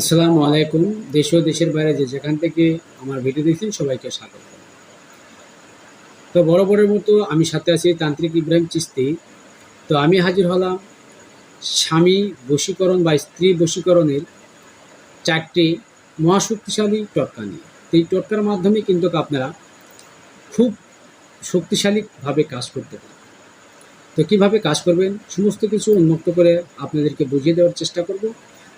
আসসালামু আলাইকুম। দেশ ও দেশের বাইরে যে যেখান থেকে আমার ভিডিও দেখছেন, সবাইকে স্বাগত। তো বরাবরের মতো আমি সাথে আছি তান্ত্রিক ইব্রাহিম চিস্তি। তো আমি হাজির হলাম স্বামী বশীকরণ বা স্ত্রী বশীকরণের চারটি মহাশক্তিশালী টটকা নিয়ে। তো এই টটকার মাধ্যমে কিন্তু আপনারা খুব শক্তিশালীভাবে কাজ করতে পারেন তো কীভাবে কাজ করবেন, সমস্ত কিছু উন্মুক্ত করে আপনাদেরকে বুঝিয়ে দেওয়ার চেষ্টা করব।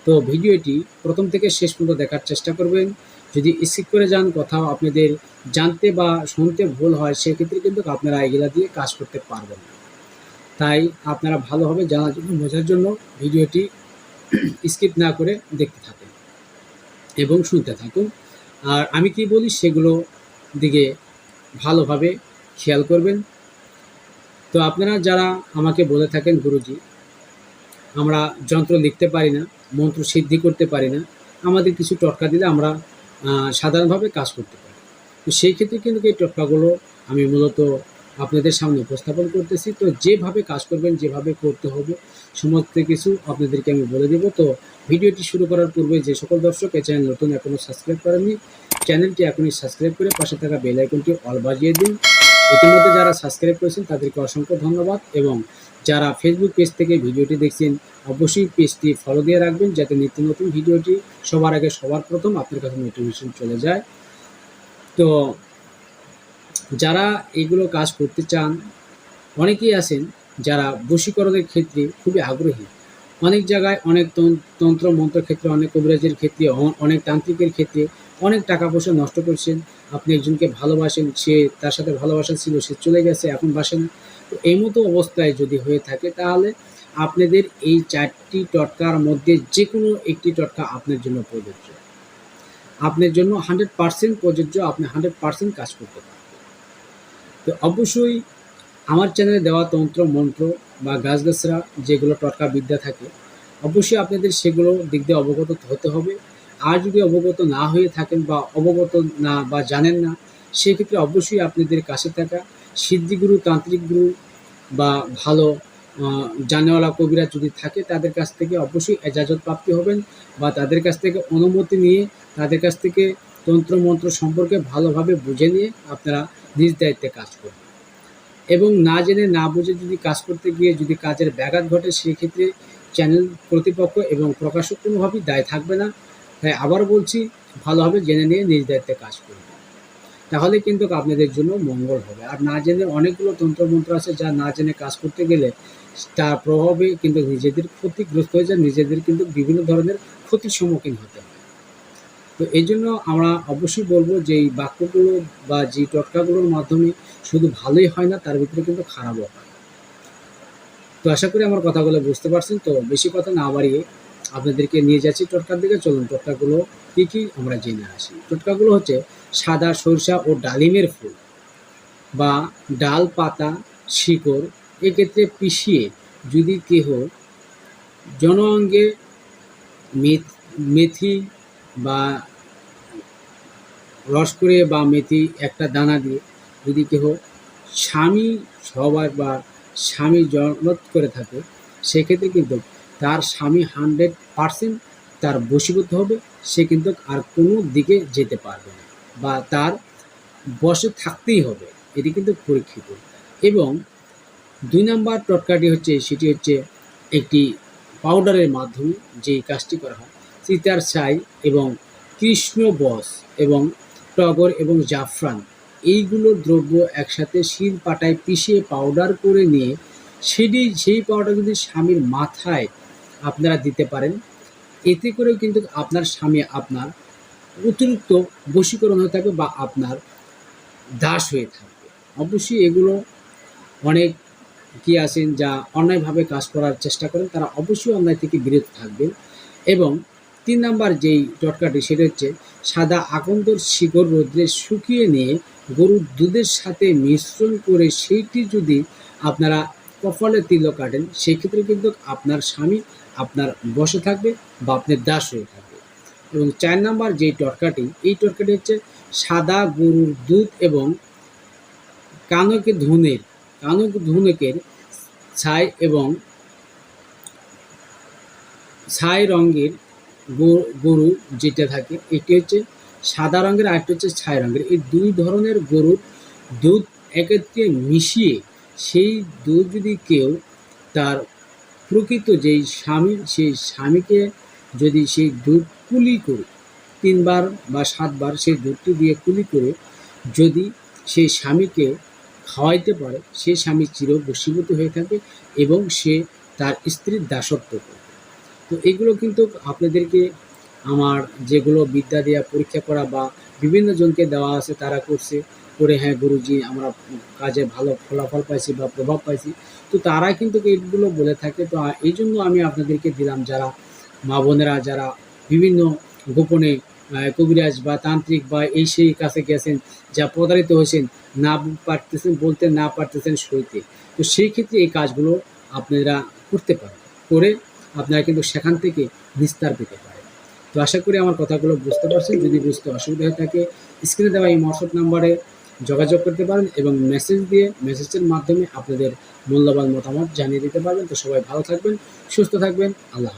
তো ভিডিওটি প্রথম থেকে শেষ পর্যন্ত দেখার চেষ্টা করবেন। যদি স্কিপ করে যান, কোথাও আপনাদের জানতে বা শুনতে ভুল হয়, সেক্ষেত্রে কিন্তু আপনারা এগুলা দিয়ে কাজ করতে পারবেন তাই আপনারা ভালোভাবে জানার জন্য, বোঝার জন্য ভিডিওটি স্কিপ না করে দেখতে থাকুন এবং শুনতে থাকুন। আর আমি কি বলি, সেগুলো দিকে ভালোভাবে খেয়াল করবেন। তো আপনারা যারা আমাকে বলে থাকেন গুরুজি আমরা যন্ত্র লিখতে পারি না, মন্ত্র সিদ্ধি করতে পারি না, আমাদের কিছু টটকা দিলে আমরা সাধারণভাবে কাজ করতে পারি। তো সেই ক্ষেত্রে কিন্তু এই টটকাগুলো আমি মূলত আপনাদের সামনে উপস্থাপন করতেছি। তো যেভাবে কাজ করবেন, যেভাবে করতে হবে, সমস্ত কিছু আপনাদেরকে আমি বলে দেব। তো ভিডিওটি শুরু করার পূর্বে যে সকল দর্শক এই চ্যানেল নতুন এখনও সাবস্ক্রাইব করেননি, চ্যানেলটি এখনই সাবস্ক্রাইব করে পাশে থাকা বেল আইকনটি অল বাজিয়ে দিন। ইতিমধ্যে যারা সাবস্ক্রাইব করেছেন, তাদেরকে অসংখ্য ধন্যবাদ এবং যারা ফেসবুক পেজ থেকে ভিডিওটি দেখছেন, অবশ্যই পেজটি ফলো দিয়ে রাখবেন যাতে নিত্য নতুন ভিডিওটি সবার আগে সবার প্রথম আপনার কাছে নোটিফিকেশন চলে যায়। তো যারা এগুলো কাজ করতে চান, অনেকেই আছেন যারা বশীকরণের ক্ষেত্রে খুবই আগ্রহী। অনেক জায়গায় অনেক তন- তন্ত্র মন্ত্র ক্ষেত্রে, অনেক কবিরাজের ক্ষেত্রে অনেক তান্ত্রিকের ক্ষেত্রে অনেক টাকা পয়সা নষ্ট করছেন। আপনি একজনকে ভালোবাসেন, সে তার সাথে ভালোবাসা ছিল, সে চলে গেছে, এখন বাসে না। তো এই মতো অবস্থায় যদি হয়ে থাকে, তাহলে আপনাদের এই চারটি টটকার মধ্যে যে কোনো একটি টটকা আপনার জন্য প্রযোজ্য। আপনার জন্য হান্ড্রেড পার্সেন্ট প্রযোজ্য, আপনি হান্ড্রেড পার্সেন্ট কাজ করতে পারবেন। তো অবশ্যই আমার চ্যানেলে দেওয়া তন্ত্র, মন্ত্র বা গাছগাছরা যেগুলো টটকা বিদ্যা থাকে, অবশ্যই আপনাদের সেগুলো দিক দিয়ে অবগত হতে হবে। আর যদি অবগত না হয়ে থাকেন বা অবগত না বা জানেন না, সেক্ষেত্রে অবশ্যই আপনাদের কাছে থাকা সিদ্ধিগুরু, তান্ত্রিক গুরু বা ভালো জানেওয়ালা কবিরা যদি থাকে, তাদের কাছ থেকে অবশ্যই এজাজত প্রাপ্তি হবেন বা তাদের কাছ থেকে অনুমতি নিয়ে তাদের কাছ থেকে তন্ত্র মন্ত্র সম্পর্কে ভালোভাবে বুঝে নিয়ে আপনারা নিজ দায়িত্বে কাজ করবেন। এবং না জেনে না বুঝে যদি কাজ করতে গিয়ে যদি কাজের ব্যাঘাত ঘটে, সেক্ষেত্রে চ্যানেল কর্তৃপক্ষ এবং প্রকাশক কোনোভাবেই দায় থাকবে না। তাই আবার বলছি ভালোভাবে জেনে নিয়ে নিজ দায়িত্বে কাজ করবে তাহলে কিন্তু আপনাদের জন্য মঙ্গল হবে। আর না জেনে অনেকগুলো তন্ত্রমন্ত্র আছে যা না জেনে কাজ করতে গেলে তার প্রভাবে কিন্তু নিজেদের ক্ষতিগ্রস্ত হয়ে যায়, নিজেদের কিন্তু বিভিন্ন ধরনের ক্ষতির সম্মুখীন হতে হয়। তো এই জন্য আমরা অবশ্যই বলব যে এই বাক্যগুলো বা যে টটকাগুলোর মাধ্যমে শুধু ভালোই হয় না, তার ভিতরে কিন্তু খারাপও হয়। তো আশা করি আমার কথাগুলো বুঝতে পারছেন। তো বেশি কথা না বাড়িয়ে আপনাদেরকে নিয়ে যাচ্ছি টটকার দিকে চলুন, টটকাগুলো কী কী আমরা জেনে আসি। টটকাগুলো হচ্ছে সাদা সরিষা ও ডালিমের ফুল বা ডাল, পাতা, শিকড়। এক্ষেত্রে পিষিয়ে যদি কেহ জন অঙ্গে মেথ- বা রস করে বা মেথি একটা দানা দিয়ে যদি কেহ স্বামী সবার বা স্বামী জনত করে থাকে, সেক্ষেত্রে কিন্তু তার স্বামী হান্ড্রেড পারসেন্ট তার বশীভূত হবে, সে কিন্তু আর কোনো দিকে যেতে পারবে না বা তার বসে থাকতেই হবে, এটি কিন্তু পরীক্ষিত। এবং দুই নাম্বার টটকাটি হচ্ছে, সেটি হচ্ছে একটি পাউডারের মাধ্যমে যে কাজটি করা হয় চিতার ছাই এবং কৃষ্ণ বস এবং টগর এবং জাফরান, এইগুলো দ্রব্য একসাথে শিল পাটায় পিষিয়ে পাউডার করে নিয়ে, সেটি, সেই পাউডার যদি স্বামীর মাথায় আপনারা দিতে পারেন। এতে করেও কিন্তু আপনার স্বামী আপনার অতিরিক্ত বশীকরণ হয়ে থাকবে বা আপনার দাস হয়ে থাকবে। অবশ্যই এগুলো অনেক কি আছেন যা অন্যায়ভাবে কাজ করার চেষ্টা করেন, তারা অবশ্যই অন্যায় থেকে বিরত থাকবেন। এবং তিন নাম্বার যেই টটকাটি সেটা হচ্ছে সাদা আকন্দর শিকড় রোদ্রে শুকিয়ে নিয়ে গরুর দুধের সাথে মিশ্রণ করে সেইটি যদি আপনারা কপালে তিল কাটেন, সেক্ষেত্রে কিন্তু আপনার স্বামী আপনার বসে থাকবে বা আপনার দাস হয়ে থাকবে। এবং চার নাম্বার যেই টটকাটি এই টটকাটি হচ্ছে সাদা গরুর দুধ এবং কানক ধুনের, কানক ধুনকের ছাই এবং ছাই রঙের গরু যেটা থাকে, এটি হচ্ছে সাদা রঙের আরেকটি হচ্ছে ছাই রঙের। এই দুই ধরনের গরুর দুধ একত্রে মিশিয়ে সেই দুধ যদি কেউ তার প্রকৃত যেই স্বামী, সেই স্বামীকে যদি সেই দুধ কুলি করে, তিনবার বা সাতবার সেই দুধটি দিয়ে কুলি করে, যদি সেই স্বামীকে খাওয়াইতে পারে সে স্বামী চির বশীভূত হয়ে থাকে এবং সে তার স্ত্রীর দাসত্ব করবে তো এগুলো কিন্তু আপনাদেরকে আমার যেগুলো বিদ্যা দেওয়া পরীক্ষা করা বা বিভিন্ন জনকে দেওয়া আছে, তারা করছে। করে হ্যাঁ গুরুজি, আমরা কাজে ভালো ফলাফল পাইছি বা প্রভাব পাইছি। তো তারা কিন্তু এইগুলো বলে থাকে। তো এই জন্য আমি আপনাদেরকে দিলাম, যারা মা বোনেরা, যারা বিভিন্ন গোপনে কবিরাজ বা তান্ত্রিক বা এই সেই কাছে গেছেন, যা প্রতারিত হয়েছেন, না পারতেছেন, বলতে না পারতেছেন সইতে। তো সেই ক্ষেত্রে এই কাজগুলো আপনারা করতে পারেন। করে আপনারা কিন্তু সেখান থেকে নিস্তার পেতে পারেন। তো আশা করি আমার কথাগুলো বুঝতে পারছেন। যদি বুঝতে অসুবিধা হয়ে থাকে স্ক্রিনে দেওয়া এই হোয়াটসঅ্যাপ নাম্বারে যোগাযোগ করতে পারেন এবং মেসেজ দিয়ে মেসেজের মাধ্যমে আপনাদের মূল্যবান মতামত জানিয়ে দিতে পারবেন। তো সবাই ভালো থাকবেন, সুস্থ থাকবেন। আল্লাহ